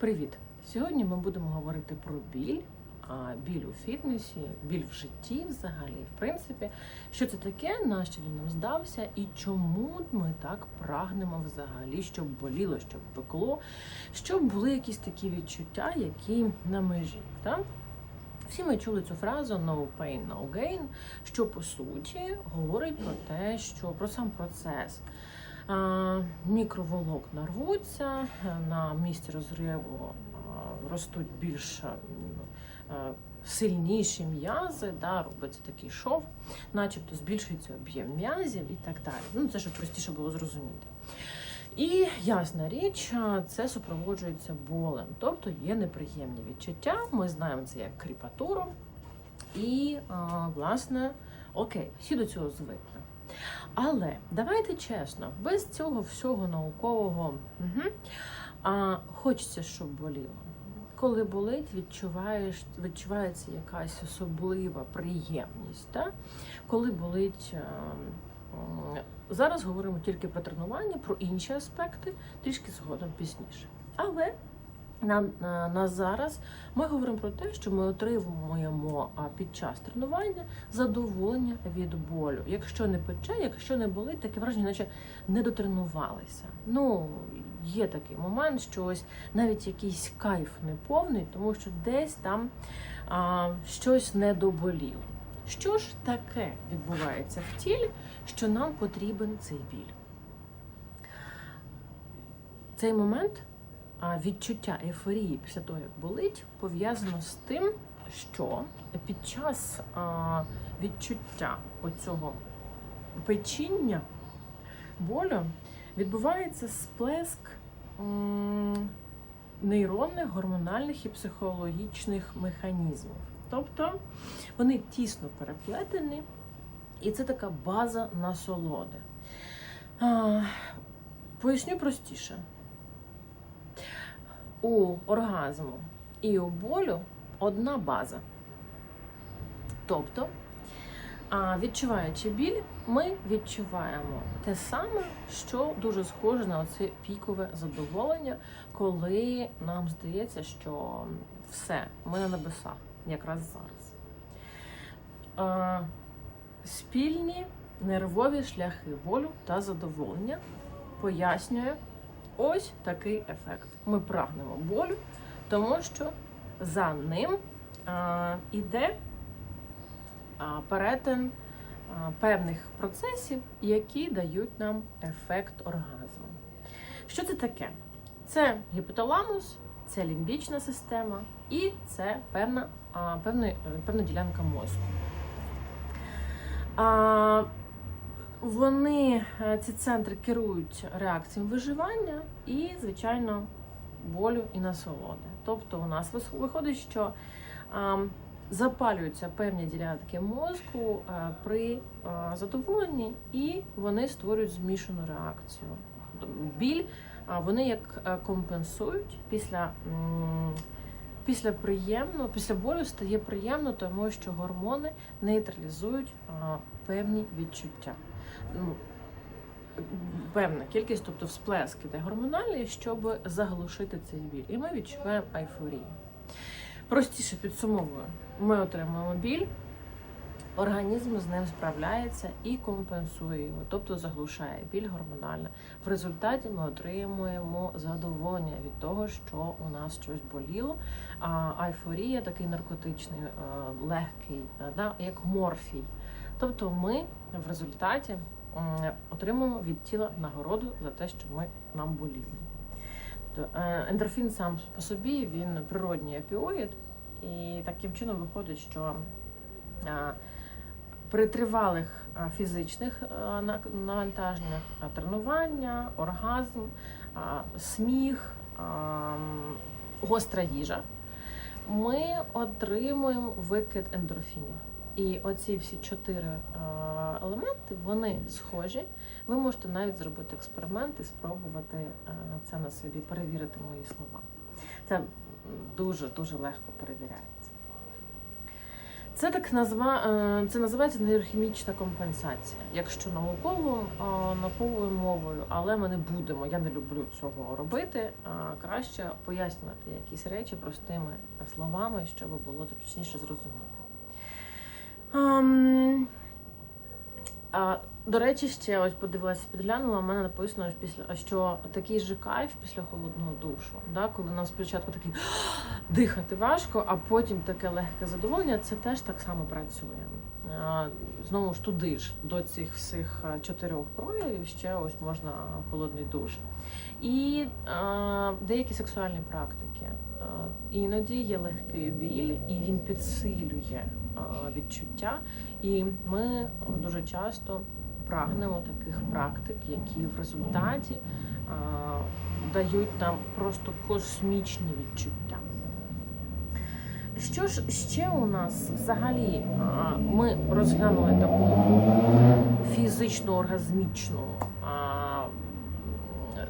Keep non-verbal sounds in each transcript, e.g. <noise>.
Привіт! Сьогодні ми будемо говорити про біль, біль у фітнесі, біль в житті взагалі, в принципі, що це таке, на що він нам здався, і чому ми так прагнемо взагалі, щоб боліло, щоб пекло, щоб були якісь такі відчуття, які на межі. Так? Всі ми чули цю фразу no pain, no gain, що по суті говорить про те, що про сам процес. А, Мікроволокна рвуться, на місці розриву ростуть більш сильніші м'язи, да, робиться такий шов, начебто збільшується об'єм м'язів і так далі. Ну, це щоб простіше було зрозуміти. І ясна річ, це супроводжується болем, тобто є неприємні відчуття. Ми знаємо це як кріпатуру. І, власне, окей, всі до цього звикли. Але давайте чесно, без цього всього наукового угу, а, хочеться, щоб боліло. Коли болить, відчуваєш, відчувається якась особлива приємність. Так? Коли болить. А, Зараз говоримо тільки про тренування, про інші аспекти, трішки згодом пізніше. Але на, на, зараз ми говоримо про те, що ми отримуємо під час тренування задоволення від болю. Якщо не пече, якщо не болить, таке враження, наче не дотренувалися. Ну, є такий момент, що ось навіть якийсь кайф не повний, тому що десь там а, щось не доболіло. Що ж таке відбувається в тілі, що нам потрібен цей біль? Цей момент відчуття ейфорії після того, як болить, пов'язано з тим, що під час відчуття оцього печіння болю відбувається сплеск нейронних, гормональних і психологічних механізмів. Тобто вони тісно переплетені, і це така база насолоди. Поясню простіше. У оргазму і у болю одна база. Тобто, відчуваючи біль, ми відчуваємо те саме, що дуже схоже на оце пікове задоволення, коли нам здається, що все, ми на небесах якраз зараз. Спільні нервові шляхи болю та задоволення пояснює ось такий ефект. Ми прагнемо болю, тому що за ним а, іде а, перетин а, певних процесів, які дають нам ефект оргазму. Що це таке? Це гіпоталамус, це лімбічна система і це певна певна, певна ділянка мозку. А, Вони, е, ці центри керують реакціями виживання і, звичайно, болю і насолоди. Тобто у нас виходить, що запалюються певні ділянки мозку е, при а, задоволенні, і вони створюють змішану реакцію. Біль, вони як е, компенсують після. Після приємно, після болю стає приємно, тому що гормони нейтралізують певні відчуття. Ну, Певна кількість, тобто всплеск іде гормональний, щоб заглушити цей біль. І ми відчуваємо айфорію. Простіше підсумовую, ми отримуємо біль. Організм з ним справляється і компенсує його, тобто заглушає біль гормональна. В результаті ми отримуємо задоволення від того, що у нас щось боліло. А айфорія такий наркотичний, е, легкий, е, як морфій. Тобто ми в результаті отримуємо від тіла нагороду за те, що ми нам боліли. Е, ендорфін сам по собі він природній опіоїд, і таким чином виходить, що при тривалих фізичних навантаженнях, тренування, оргазм, сміх, гостра їжа, ми отримуємо викид ендорфінів. І оці всі чотири елементи вони схожі. Ви можете навіть зробити експеримент і спробувати це на собі, перевірити мої слова. Це дуже дуже легко перевіряється. Це так назва, е, це називається нейрохімічна компенсація, якщо науково, е, науковою мовою, але ми не будемо. Я не люблю цього робити. Краще пояснювати якісь речі простими словами, щоб було зручніше зрозуміти. Ам, а, до речі, ще ось подивилася, підглянула, у мене написано що такий же кайф після холодного душу. Да? Коли нам спочатку такий дихати важко, а потім таке легке задоволення, це теж так само працює. Знову ж туди ж до цих всіх чотирьох проявів ще ось можна холодний душ. І а, деякі сексуальні практики. А, іноді є легкий біль, і він підсилює а, відчуття. І ми дуже часто прагнемо таких практик, які в результаті а, дають нам просто космічні відчуття. Що ж ще у нас взагалі? Ми розглянули таку фізично оргазмічну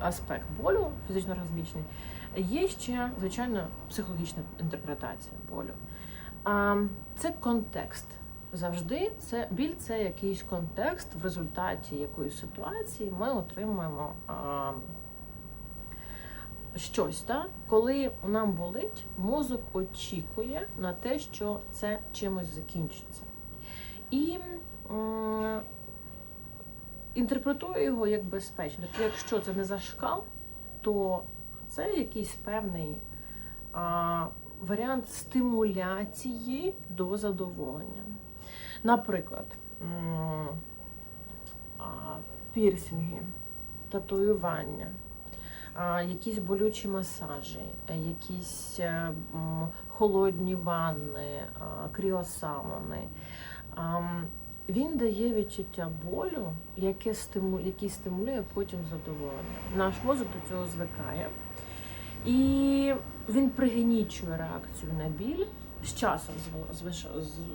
аспект болю, фізично-оргазмічний. Є ще, звичайно, психологічна інтерпретація болю. Це контекст. Завжди це біль це якийсь контекст, в результаті якоїсь ситуації ми отримуємо а, щось. Да? Коли нам болить, мозок очікує на те, що це чимось закінчиться. І м, інтерпретує його як безпечно. Тобто, якщо це не зашкал, то це якийсь певний а, варіант стимуляції до задоволення. Наприклад, пірсинги, татуювання, якісь болючі масажі, е, якісь е, холодні ванни, кріосауни. Він дає відчуття болю, яке стиму, який стимулює потім задоволення. Наш мозок до цього звикає. І він пригнічує реакцію на біль з часом,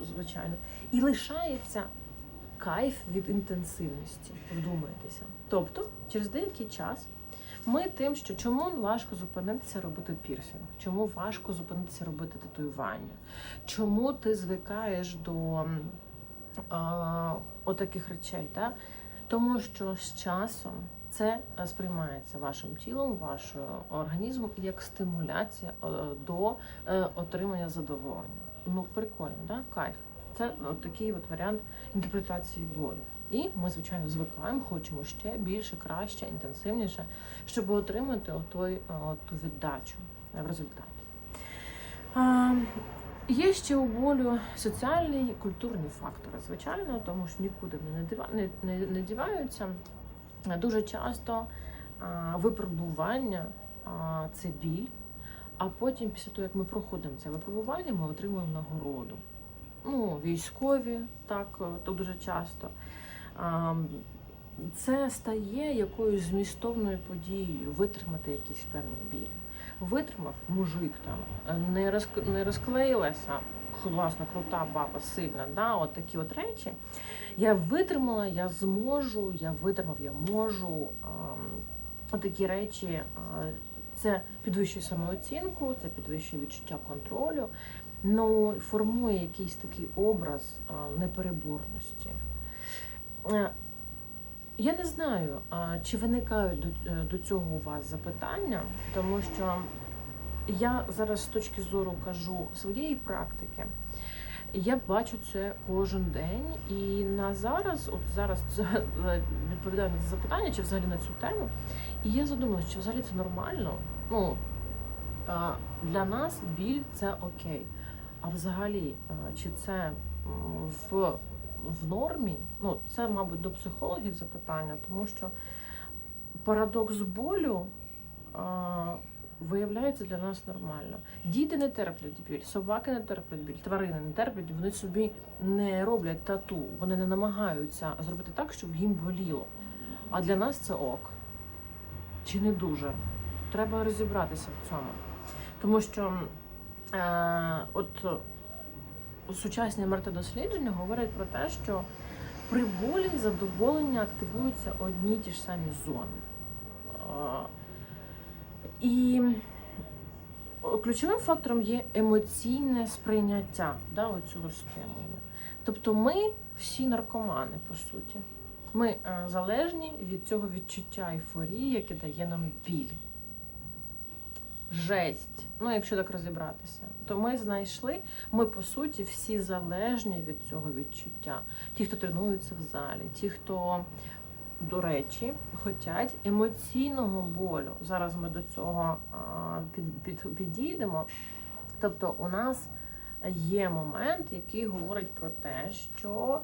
звичайно, і лишається кайф від інтенсивності. Вдумайтеся. Тобто, через деякий час ми тим, що чому важко зупинитися робити пірсинг, чому важко зупинитися робити татуювання, чому ти звикаєш до а, отаких речей, та? тому що з часом це е, сприймається вашим тілом, вашим організмом як стимуляція е, до е, отримання задоволення. Ну, прикольно, да? Кайф. Це от такий от варіант інтерпретації болю. І ми, звичайно, звикаємо, хочемо ще більше, краще, інтенсивніше, щоб отримати отой, е, ту віддачу в результаті. А, Є ще у болю соціальні і культурні фактори, звичайно, тому що нікуди вони не діваються. Дуже часто випробування це біль, а потім, після того, як ми проходимо це випробування, ми отримуємо нагороду. Ну, військові, так, е, то дуже часто. Це стає якоюсь змістовною подією, витримати якийсь певний біль. Витримав мужик там, роз, не розклеїлася, класна, крута баба, сильна, да, от такі от речі. Я витримала, я зможу, я витримав, я можу. От такі речі, це підвищує самооцінку, це підвищує відчуття контролю, ну формує якийсь такий образ непереборності. Е, Я не знаю, чи виникають е, до цього у вас запитання, тому що я зараз з точки зору кажу своєї практики. Я бачу це кожен день, і на зараз, от зараз <laughs> відповідаю на це запитання, чи взагалі на цю тему. І я задумалася, чи взагалі це нормально. Ну для нас біль це окей. А взагалі, чи це в, в нормі? Ну, це, мабуть, до психологів запитання, тому що парадокс болю. Виявляється для нас нормально. Діти не терплять біль, собаки не терплять біль, тварини не терплять, вони собі не роблять тату, вони не намагаються зробити так, щоб їм боліло. А для нас це ок. Чи не дуже? Треба розібратися в цьому. Тому що е, от е, сучасні МРТ-дослідження говорять про те, що при болі задоволення активуються одні ті ж самі зони. І ключовим фактором є емоційне сприйняття да, оцього стимулу. Тобто ми всі наркомани, по суті. Ми е, залежні від цього відчуття ейфорії, яке дає нам біль. Жесть. Ну, якщо так розібратися, то ми знайшли, ми по суті всі залежні від цього відчуття. Ті, хто тренуються в залі, ті, хто, до речі, хочуть емоційного болю. Зараз ми до цього під, під, підійдемо. Тобто, у нас є момент, який говорить про те, що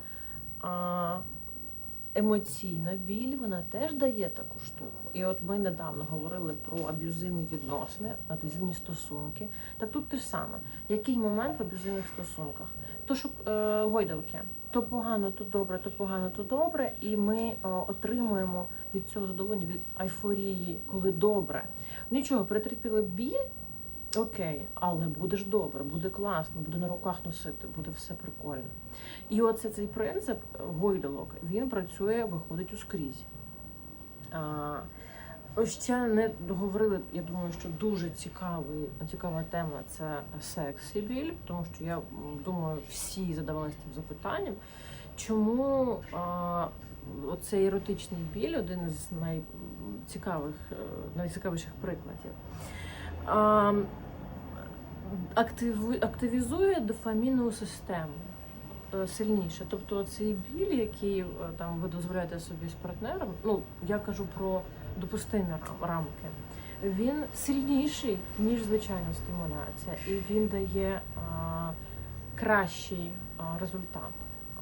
емоційна біль вона теж дає таку штуку. І от ми недавно говорили про аб'юзивні відносини, аб'юзивні стосунки. Так тут те ж саме. Який момент в аб'юзивних стосунках? То що е, гойдалки, то погано, то добре, то погано, то добре, і ми е, отримуємо від цього задоволення, від айфорії, коли добре. Нічого, претерпіли біль. Окей, але буде ж добре, буде класно, буде на руках носити, буде все прикольно. І оце цей принцип е, гойдалок, він працює, виходить ускрізь. А, ось ще не договорили, я думаю, що дуже цікавий, цікава тема це секс і біль, тому що я думаю, всі задавалися цим запитанням. Чому а, оцей еротичний біль один із найцікавих, е, найцікавіших прикладів? А, активізує дофамінову систему е, сильніше. Тобто цей біль, який е, там ви дозволяєте собі з партнером, ну я кажу про допустимі рамки, він сильніший, ніж звичайна стимуляція, і він дає а, кращий а, результат. А,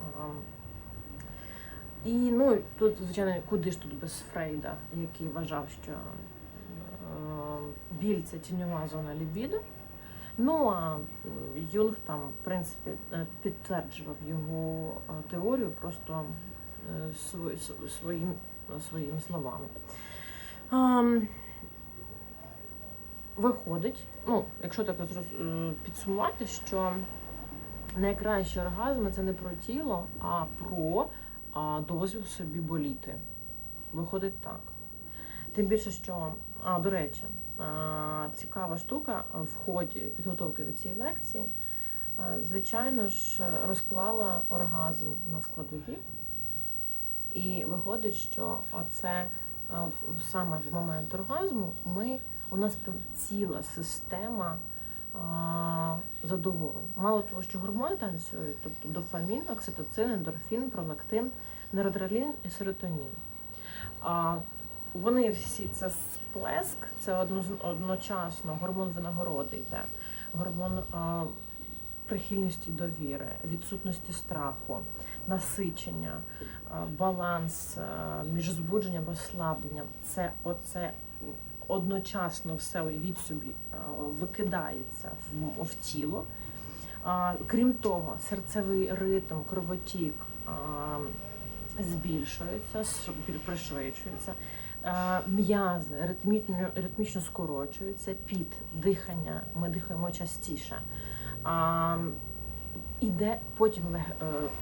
і ну тут, звичайно, куди ж тут без Фрейда, який вважав, що е, біль це тіньова зона лібіду. Ну а Юнг там, в принципі, е, підтверджував його теорію просто е, сво- св- своїм, словами. Виходить, ну, якщо так е, підсумувати, що найкращий оргазм це не про тіло, а про а, дозвіл собі боліти. Виходить так. Тим більше, що, а, до речі, а, цікава штука в ході підготовки до цієї лекції, звичайно ж, розклала оргазм на складові. І виходить, що оце саме в момент оргазму ми, у нас прям ціла система задоволень. Мало того, що гормони танцюють, тобто дофамін, окситоцин, ендорфін, пролактин, нейродралін і серотонін. Вони всі це сплеск, це одночасно гормон винагороди йде, гормон прихильності довіри, відсутності страху, насичення, баланс між збудженням і розслабленням. Це оце одночасно все уявіть собі викидається в, в тіло. Крім того, серцевий ритм, кровотік збільшується, пришвидшується. Е, М'язи ритмічно, ритмічно скорочуються, під дихання, ми дихаємо частіше. А, іде потім е,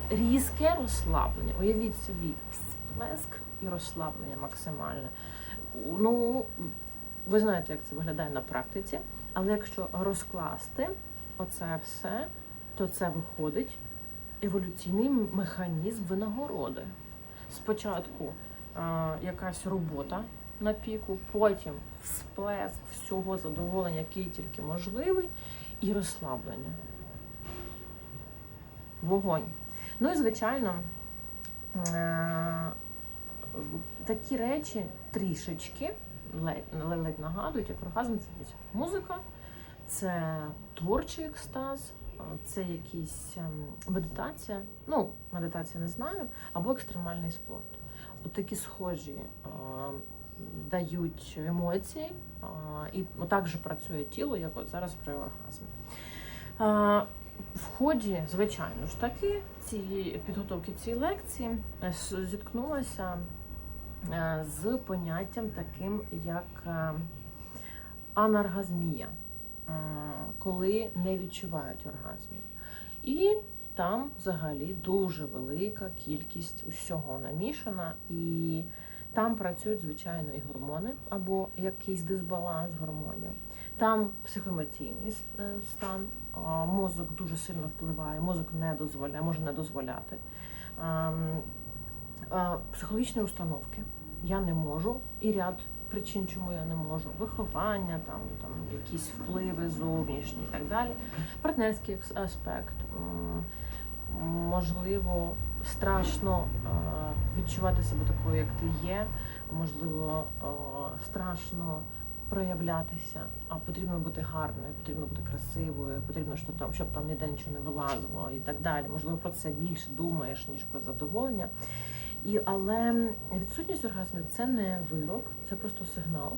різке розслаблення. Уявіть собі, сплеск і розслаблення максимальне. Ну, ви знаєте, як це виглядає на практиці, але якщо розкласти оце все, то це виходить еволюційний механізм винагороди. Спочатку е, якась робота на піку, потім сплеск всього задоволення, який тільки можливий, і розслаблення. Вогонь. Ну і звичайно, е, такі речі трішечки ледь, ледь нагадують, як оргазм це музика, це творчий екстаз, це якісь ем, медитація. Ну, медитація не знаю, або екстремальний спорт. От такі схожі а, дають емоції, і так же працює тіло, як от зараз при оргазмі. В ході, звичайно ж таки, цієї підготовки цієї лекції е, зіткнулася е, з поняттям таким, як е, анаргазмія, коли не відчувають оргазмів. І там взагалі дуже велика кількість усього намішана. І Там працюють, звичайно, і гормони або якийсь дисбаланс гормонів. Там психоемоційний е, стан, мозок дуже сильно впливає, мозок не дозволяє, може не дозволяти. Ем, е, Психологічні установки я не можу, і ряд причин, чому я не можу. Виховання, там, там якісь впливи зовнішні і так далі. Партнерський аспект. Можливо, страшно е, відчувати себе такою, як ти є. Можливо, е, страшно проявлятися, а потрібно бути гарною, потрібно бути красивою, потрібно, що там, щоб там ніде нічого не вилазило і так далі. Можливо, про це більше думаєш, ніж про задоволення. І, але відсутність оргазмів це не вирок, це просто сигнал,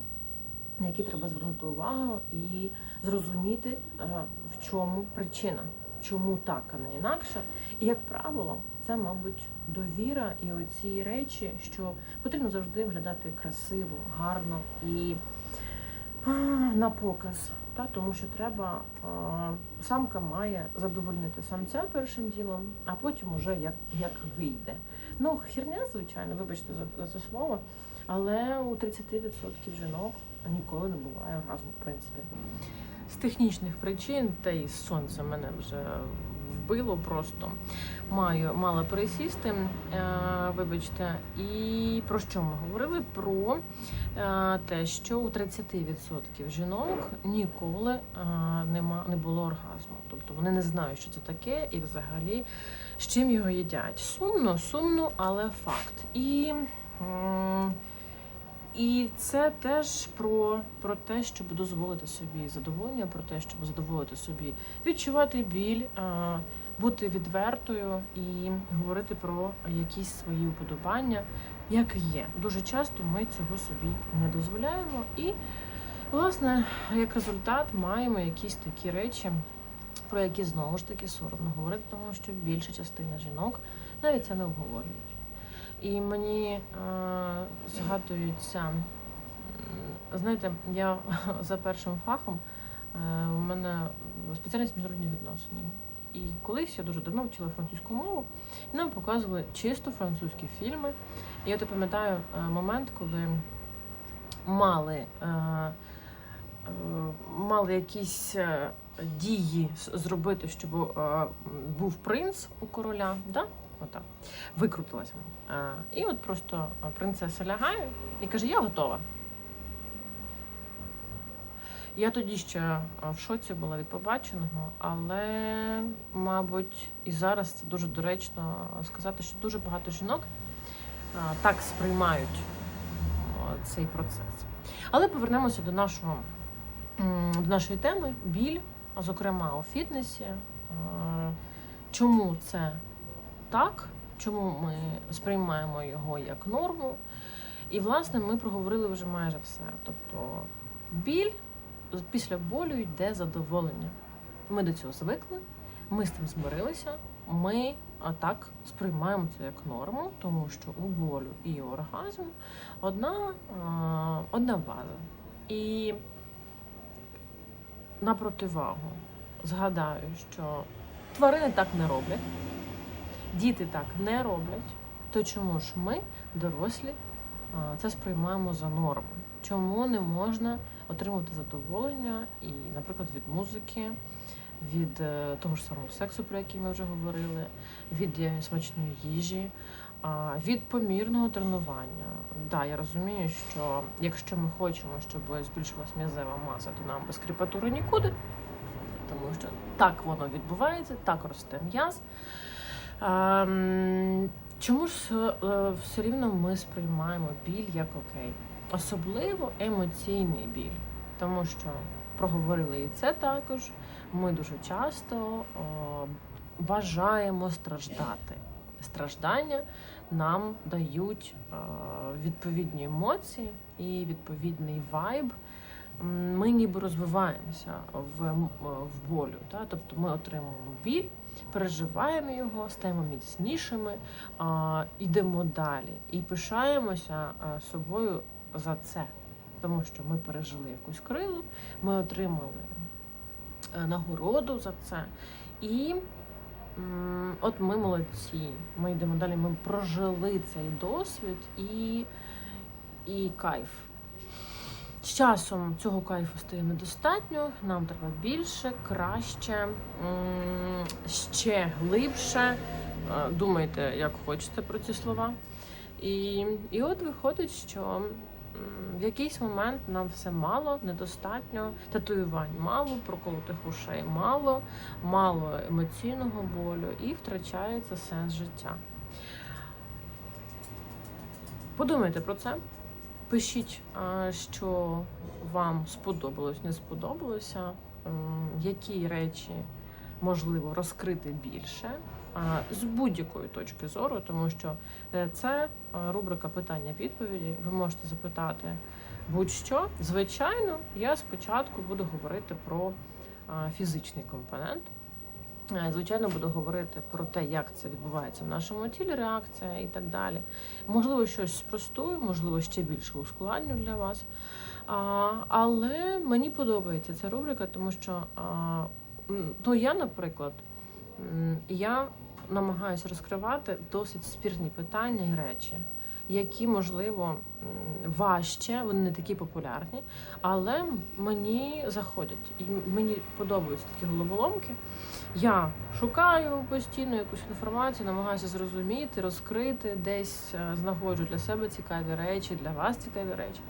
на який треба звернути увагу і зрозуміти, е, в чому причина, чому так, а не інакше. І як правило, це, мабуть, довіра і оці речі, що потрібно завжди виглядати красиво, гарно і на показ. Та, тому що треба, а, самка має задовольнити самця першим ділом, а потім уже як, як вийде. Ну, херня, звичайно, вибачте за, за це слово, але у 30% жінок ніколи не буває оргазму, в принципі. З технічних причин, та і сонце мене вже вбило просто. Маю мала пересісти, е, вибачте. І про що ми говорили? Про е, те, що у 30% жінок ніколи е, нема, не було оргазму. Тобто вони не знають, що це таке, і взагалі з чим його їдять. Сумно, сумно, але факт. І, і це теж про, про те, щоб дозволити собі задоволення, про те, щоб задоволити собі відчувати біль, е, бути відвертою і говорити про якісь свої уподобання, як є. Дуже часто ми цього собі не дозволяємо. І, власне, як результат, маємо якісь такі речі, про які знову ж таки соромно говорити, тому що більша частина жінок навіть це не обговорюють. І мені е, згадується, знаєте, я <laughs> за першим фахом е, у мене спеціальність міжнародні відносини. І колись я дуже давно вчила французьку мову, і нам показували чисто французькі фільми. І я пам'ятаю е, момент, коли мали, мали якісь дії зробити, щоб був принц у короля. Да? Отак. Викрутилася. Е, І от просто принцеса лягає і каже: Я готова. Я тоді ще в шоці була від побаченого, але, мабуть, і зараз це дуже доречно сказати, що дуже багато жінок так сприймають цей процес. Але повернемося до нашого до нашої теми біль, а зокрема у фітнесі. Чому це так? Чому ми сприймаємо його як норму? І, власне, ми проговорили вже майже все. Тобто біль після болю йде задоволення. Ми до цього звикли, ми з тим змирилися. Ми так сприймаємо це як норму, тому що у болю і оргазму одна, одна база. І на противагу згадаю, що тварини так не роблять, діти так не роблять. То чому ж ми, дорослі, це сприймаємо за норму? Чому не можна отримувати задоволення і, наприклад, від музики, від е, того ж самого сексу, про який ми вже говорили, від е, смачної їжі, від помірного тренування. Да, я розумію, що якщо ми хочемо, щоб збільшилась м'язева маса, то нам без кріпатури нікуди, тому що так воно відбувається, так росте м'яз. Чому ж е, все рівно ми сприймаємо біль як окей? Особливо емоційний біль, тому що проговорили і це також. Ми дуже часто бажаємо страждати. Страждання нам дають е, відповідні емоції і відповідний вайб. Ми ніби розвиваємося в, в болю. Та? Тобто ми отримуємо біль, переживаємо його, стаємо міцнішими, йдемо далі і пишаємося а, собою за це, тому що ми пережили якусь кризу, ми отримали е, нагороду за це. І от ми молодці, ми йдемо далі, ми прожили цей досвід і. і кайф. З часом цього кайфу стає недостатньо, нам треба більше, краще, ще глибше. Е, Думайте, як хочете про ці слова. І, і от виходить, що в якийсь момент нам все мало, недостатньо, татуювань мало, проколотих ушей мало, мало емоційного болю і втрачається сенс життя. Подумайте про це. Пишіть, що вам сподобалось, не сподобалося, які речі можливо розкрити більше з будь-якої точки зору, тому що е, це рубрика питання-відповіді. Ви можете запитати будь-що. Звичайно, я спочатку буду говорити про фізичний компонент. Е, Звичайно, буду говорити про те, як це відбувається в нашому тілі, реакція і так далі. Можливо, щось спростую, можливо, ще більше ускладню для вас. А, але мені подобається ця рубрика, тому що а, ну, я, наприклад, я намагаюся розкривати досить спірні питання і речі, які, можливо, важче, вони не такі популярні, але мені заходять. І мені подобаються такі головоломки. Я шукаю постійно якусь інформацію, намагаюся зрозуміти, розкрити, десь е, знаходжу для себе цікаві речі, для вас цікаві речі.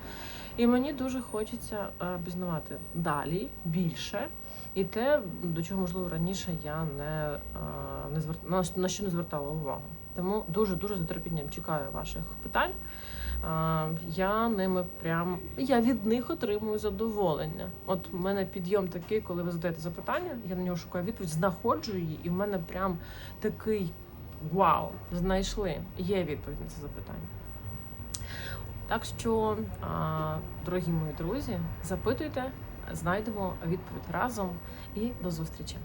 І мені дуже хочеться е, пізнавати далі, більше. І те, до чого можливо раніше я не, е, не звер... на, що не звертала увагу. Тому дуже дуже з нетерпінням чекаю ваших питань. Я ними прям я від них отримую задоволення. От в мене підйом такий, коли ви задаєте запитання, я на нього шукаю відповідь, знаходжу її, і в мене прям такий вау, знайшли. Є відповідь на це запитання. Так що, дорогі мої друзі, запитуйте, знайдемо відповідь разом і до зустрічі.